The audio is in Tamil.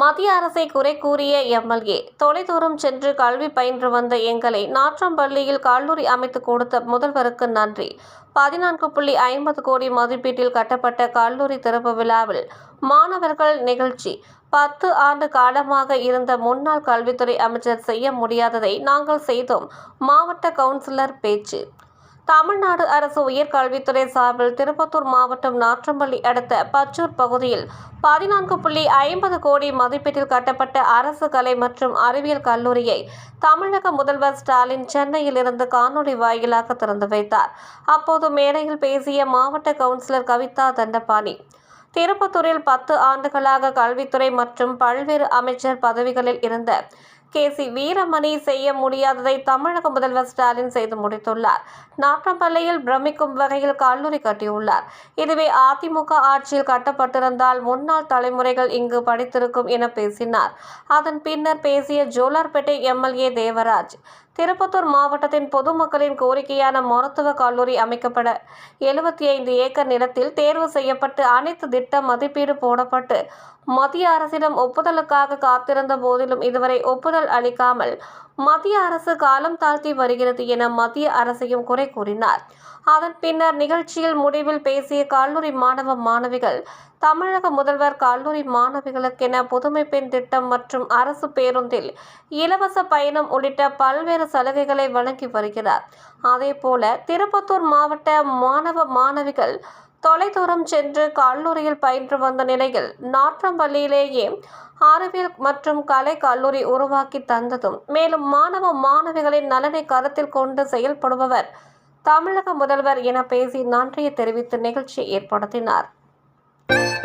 மத்திய அரசை குறை கூறிய எம்எல்ஏ தொலைதூரம் சென்று கல்வி பயின்று வந்த எங்களை நாற்றம்பள்ளியில் கல்லூரி அமைத்து கொடுத்த முதல்வருக்கு நன்றி. பதினான்கு புள்ளி ஐம்பது கோடி மதிப்பீட்டில் கட்டப்பட்ட கல்லூரி திறப்பு விழாவில் மாணவர்கள் நிகழ்ச்சி. பத்து ஆண்டு காலமாக இருந்த முன்னாள் கல்வித்துறை அமைச்சர் செய்ய முடியாததை நாங்கள் செய்தோம். மாவட்ட கவுன்சிலர் பேச்சு. தமிழ்நாடு அரசு உயர்கல்வித்துறை சார்பில் திருப்பத்தூர் மாவட்டம் நாற்றம்பள்ளி அடுத்த பச்சூர் பகுதியில் பதினான்கு புள்ளி ஐம்பது கோடி மதிப்பீட்டில் கட்டப்பட்ட அரசு கலை மற்றும் அறிவியல் கல்லூரியை தமிழக முதல்வர் ஸ்டாலின் சென்னையில் இருந்து காணொலி வாயிலாக திறந்து வைத்தார். அப்போது மேடையில் பேசிய மாவட்ட கவுன்சிலர் கவிதா தண்டபாணி திருப்பத்தூரில் பத்து ஆண்டுகளாக கல்வித்துறை மற்றும் பல்வேறு அமைச்சர் பதவிகளில் இருந்த கே சி வீரமணி செய்ய முடியாததை தமிழக முதல்வர் ஸ்டாலின் செய்து முடித்துள்ளார். நாற்றம்பள்ளியில் பிரமிக்கும் வகையில் கல்லூரி கட்டியுள்ளார். இதுவே அதிமுக ஆட்சியில் கட்டப்பட்டிருந்தால் முன்னாள் தலைமுறைகள் இங்கு படித்திருக்கும் என பேசினார். அதன் பின்னர் பேசிய ஜோலார்பேட்டை எம்எல்ஏ தேவராஜ். திருப்பத்தூர் மாவட்டத்தின் பொதுமக்களின் கோரிக்கையான மருத்துவ கல்லூரி அமைக்கப்பட எழுபத்தி ஐந்து ஏக்கர் நிலத்தில் தேர்வு செய்யப்பட்டு அனைத்து திட்ட மதிப்பீடு போடப்பட்டு மத்திய அரசிடம் ஒப்புதலுக்காக காத்திருந்த போதிலும் இதுவரை ஒப்புதல் அளிக்காமல் மத்திய அரசு காலம் தாழ்த்தி வருகிறது என மத்திய அரசையும் குறை கூறினார். அதன் பின்னர் நிகழ்ச்சியில் முடிவில் பேசிய கல்லூரி மாணவ மாணவிகள் தமிழக முதல்வர் கல்லூரி மாணவிகளுக்கென புதுமை பெண் திட்டம் மற்றும் அரசு பேருந்தில் இலவச பயணம் உள்ளிட்ட பல்வேறு சலுகைகளை வழங்கி வருகிறார். அதேபோல திருப்பத்தூர் மாவட்ட மாணவ மாணவிகள் தொலைதூரம் சென்று கல்லூரியில் பயின்று வந்த நிலையில் நாற்றம்பள்ளியிலேயே அறிவியல் மற்றும் கலை கல்லூரி உருவாக்கி தந்ததும் மேலும் மாணவ மாணவிகளின் நலனை கருத்தில் கொண்டு செயல்படுபவர் தமிழக முதல்வர் என பேசி நன்றியை தெரிவித்து நிகழ்ச்சி ஏற்படுத்தினார். you